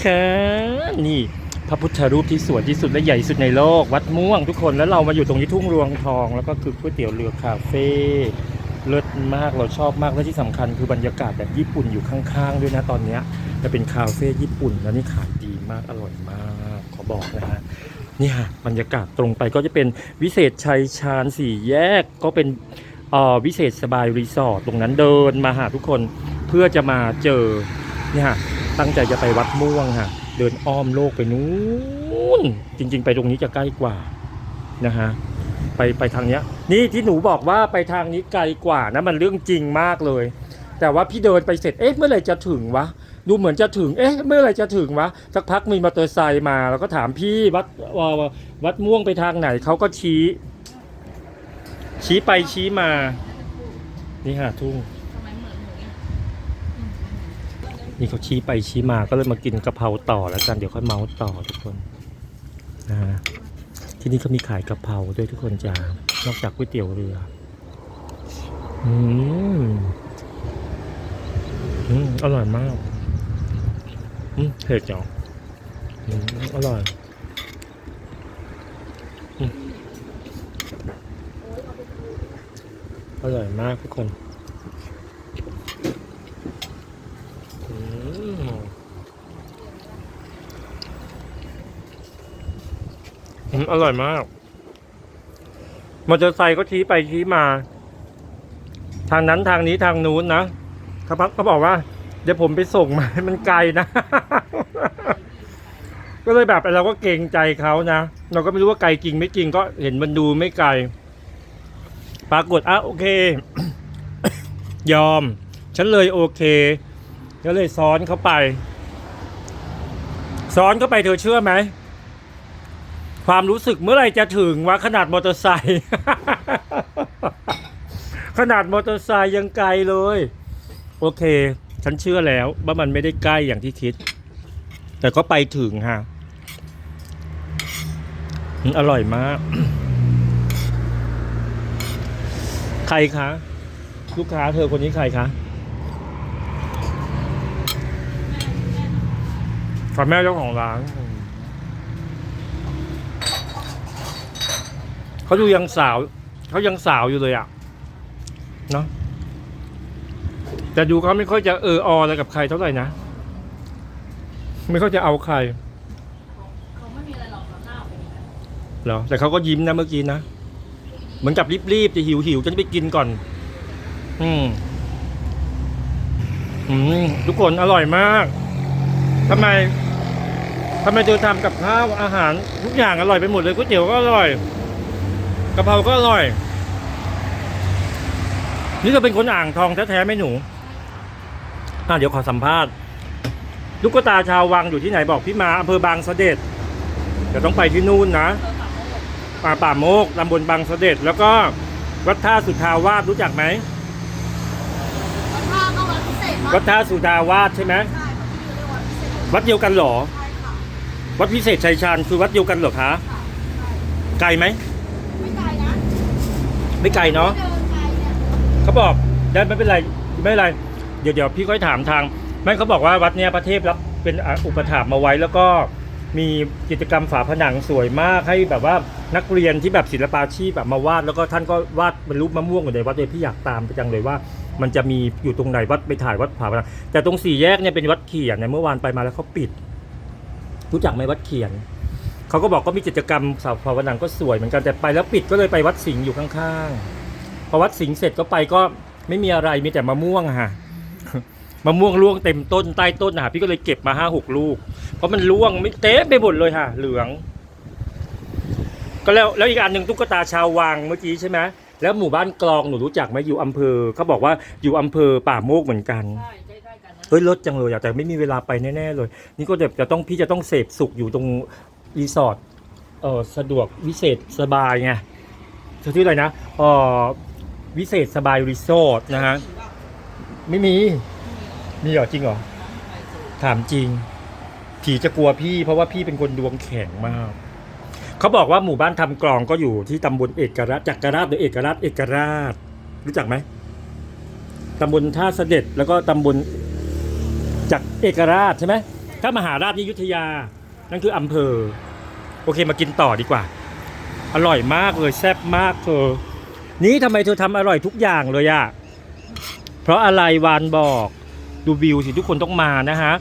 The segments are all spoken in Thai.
นะคะนี่พระพุทธรูปที่สวยที่สุดและใหญ่สุดในโลก วัดม่วงทุกคนแล้วเรามาอยู่ตรงนี้ทุ่งรวงทอง แล้วก็คือก๋วยเตี๋ยวเรือคาเฟ่เลิศมากเราชอบมากและที่สำคัญคือบรรยากาศแบบญี่ปุ่นอยู่ข้างๆ ด้วยนะตอนนี้จะเป็นคาเฟ่ญี่ปุ่นแล้วนี่ขายดีมากอร่อยมากขอบอกนะฮะนี่ฮะบรรยากาศตรงไปก็จะเป็นวิเศษชัยชาญสี่แยกก็เป็นวิเศษสบายรีสอร์ทตรงนั้นเดินมาหาทุกคนเพื่อจะมาเจอเนี่ยฮะ ตั้งใจจะไปวัดม่วงฮะเดินอ้อมโลกไปนู้น จริง ๆ ไปตรงนี้จะใกล้กว่านะฮะไปไปทางเนี้ย นี่ที่หนูบอกว่าไปทางนี้ไกลกว่านะมันเรื่องจริงมากเลย แต่ว่าพี่เดินไปเสร็จเอ๊ะเมื่อไหร่จะถึงวะดูเหมือนจะถึง เอ๊ะ เมื่อไหร่จะถึงวะ สักพักมีมอเตอร์ไซค์มา แล้วก็ถามพี่วัดวาวัดม่วงไปทางไหน เขาก็ชี้ ชี้ไปชี้มา นี่หาทุ่ง ทำไมเหมือนหมูอะ นี่เขาชี้ไปชี้มาก็เลยมากินกะเพราต่อแล้วกันเดี๋ยวค่อยเมาส์ต่อทุกคนนะที่นี่เขามีขายกะเพราด้วยทุกคนจ้านอกจากก๋วยเตี๋ยวเรืออืมอืมอร่อยมากอืมเผ็ดจังอืมอร่อยอืมอร่อยมากทุกคน อืม อร่อยมากมอเตอร์ไซค์ก็ชี้ไปชี้มา ทางนั้นทางนี้ทางนู้นนะเขาพักเขาบอกว่า เดี๋ยวผมไปส่งมามันไกลนะ ก็เลยแบบเราก็เกรงใจเขานะ เราก็ไม่รู้ว่าไกลจริงไม่จริงก็เห็นมันดูไม่ไกล ปรากฏอะโอเค ยอม ฉันเลยโอเคก็เลยซ้อนเข้าไป ซ้อนเข้าไปเธอเชื่อไหม ความรู้สึกเมื่อไรจะถึงวะขนาดมอเตอร์ไซค์ขนาดมอเตอร์ไซค์ยังไกลเลย โอเค ฉันเชื่อแล้วว่ามันไม่ได้ใกล้อย่างที่คิด แต่ก็ไปถึงฮะอืมอร่อยมาก ใครคะ ลูกค้าเธอคนนี้ใครคะขอแม่เจ้าของร้าน เขาดูยังสาว เขายังสาวอยู่เลยอะเนาะแต่ดูเขาไม่ค่อยจะเออออะไรกับใครเท่าไหร่นะ ไม่ค่อยจะเอาใครเขาไม่มีอะไรหรอกหน้าเป็นอย่างนั้นเหรอแต่เขาก็ยิ้มนะเมื่อกี้นะเหมือนกับรีบๆจะหิวหิวๆจะไปกินก่อน อืมอืมทุกคนอร่อยมากทำไมทำไมเธอทำกับข้าวอาหารทุกอย่างอร่อยไปหมดเลยก๋วยเตี๋ยวก็อร่อย กะเพราก็อร่อย นี่ก็เป็นคนอ่างทองแท้ๆไหมหนูอะเดี๋ยวขอสัมภาษณ์ ลูกตาชาววังอยู่ที่ไหนบอกพี่มาอำเภอบางเสะเด็จเดี๋ยวต้องไปที่นู่นนะเธอปากโมกป่าป่าโมกตำบลบางเสด็จแล้วก็วัดท่าสุทาวาสรู้จักไหมวัดท่าก็วัดพิเศษวัดท่าสุทาวาสใช่ไหมใช่เขาที่เรียกวัดพิเศษวัดเดียวกันเหรอใช่ค่ะวัดพิเศษชัยชาญคือวัดเดียวกันเหรอคะค่ะใช่ไกลไหมไม่ไกลนะ ไม่ไกลเนาะเขาบอกได้ไม่เป็นไรไม่เป็นไร เดี๋ยวเดี๋ยวพี่ค่อยถามทางไม่เขาบอกว่าวัดเนี้ยพระเทพรับเป็นอุปถัมภ์มาไว้แล้วก็มีกิจกรรมฝาผนังสวยมากให้แบบว่านักเรียนที่แบบศิลปาชีพแบบมาวาด แล้วก็ท่านก็วาดเป็นรูปมะม่วงอยู่ในวัดเลยพี่อยากตามไปจังเลยว่า มันจะมีอยู่ตรงไหนวัดไปถ่ายวัดผาผนังแต่ตรงสี่แยกเนี่ยเป็นวัดเขียนเนี่ยเมื่อวานไปมาแล้วเขาปิด รู้จักไหมวัดเขียน เขาก็บอกก็มีกิจกรรมเสาผาผนังก็สวยเหมือนกันแต่ไปแล้วปิดก็เลยไปวัดสิงห์อยู่ข้างๆพอวัดสิงห์เสร็จก็ไปก็ไม่มีอะไรมีแต่มะม่วงอะค่ะมะม่วงร่วงเต็มต้นใต้ต้นอะค่ะพี่ก็เลยเก็บมาห้าหกลูก เพราะมันร่วงไม่เต็มไปหมดเลยค่ะ เหลือง ก็แล้วแล้วอีกอันหนึ่งตุ๊กตาชาววังเมื่อกี้ใช่ไหมแล้วหมู่บ้านกลองหนูรู้จักไหมอยู่อำเภอเขาบอกว่าอยู่อำเภอป่าโมกเหมือนกันใช่ใกล้ๆกันนะเฮ้ยรถจังเลยอะแต่ไม่มีเวลาไปแน่ๆเลย นี่ก็แบบจะต้องพี่จะต้องเสพสุขอยู่ตรง รีสอร์ทเออสะดวกวิเศษสบายไงชื่ออะไรนะเออวิเศษสบายรีสอร์ทนะฮะไม่มี มีเหรอจริงเหรอ ถามจริง ผีจะกลัวพี่ เพราะว่าพี่เป็นคนดวงแข็งมาก เขาบอกว่าหมู่บ้านทำกลองก็อยู่ที่ตำบลเอกราชจักรราชหรือเอกราชเอกราช รู้จักไหมตำบลท่าเสด็จแล้วก็ตำบลจากเอกราชใช่ไหมใช่ถ้ามหาราชนี่ยุทธยา นั่นคืออำเภอ โอเคมากินต่อดีกว่า อร่อยมากเลยแซ่บมากเธอ นี่ทำไมเธอทำอร่อยทุกอย่างเลยอะเพราะอะไรวานบอกดูวิวสิทุกคนต้องมานะฮะ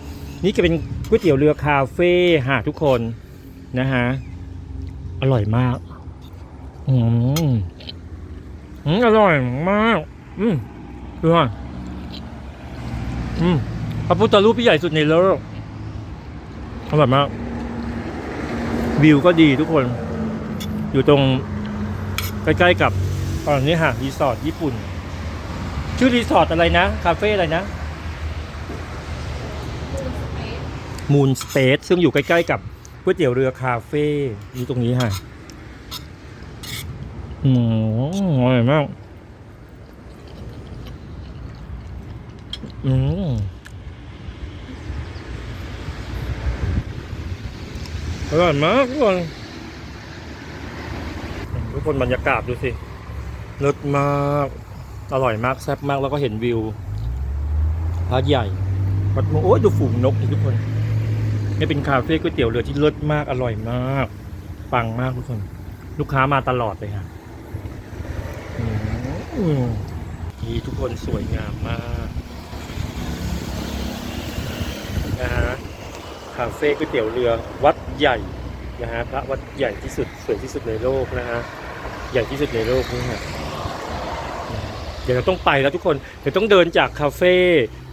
นี่ก็เป็นก๋วยเตี๋ยวเรือคาเฟ่ฮะทุกคนนะฮะ อร่อยมาก อืมอืมอร่อยมาก อืมดูหน่อยอืมพระพุทธรูปที่ใหญ่สุดในโลกอร่อยมาก วิวก็ดีทุกคน อยู่ตรงใกล้ๆกับตอนนี้ฮะรีสอร์ทญี่ปุ่น ชื่อรีสอร์ทอะไรนะ คาเฟ่อะไรนะมูนสเปซซึ่งอยู่ใกล้ๆกับก๋วยเตี๋ยวเรือคาเฟ่อยู่ตรงนี้ฮะอืมอร่อยมาก อืม ร่อยมากทุกคนทุกคนบรรยากาศดูสิเลิศมาก อร่อยมากแซ่บมากแล้วก็เห็นวิวพระใหญ่วัดโมโอ้ยดูฝูงนกทุกคนนี่เป็นคาเฟ่ก๋วยเตี๋ยวเรือที่เลิศมากอร่อยมาก ปังมากทุกคน ลูกค้ามาตลอดเลยค่ะอืมนี่ทุกคนสวยงามมากนะฮะาเฟ่ก๋วยเตี๋ยวเรือวัดใหญ่นะฮะพระวัดใหญ่ที่สุดสวยที่สุดในโลกนะฮะใหญ่ที่สุดในโลกนี่ฮะเดี๋ยวเราต้องไปแล้วทุกคนเดี๋ยวต้องเดินจากคาเฟ่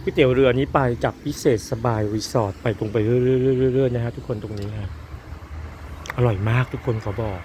ก๋วยเตี๋ยวเรือนี้ไปจากพิเศษสบายรีสอร์ทไปตรงไปเรื่อยๆๆๆๆนะฮะทุกคนตรงนี้ฮะอร่อยมากทุกคนขอบอก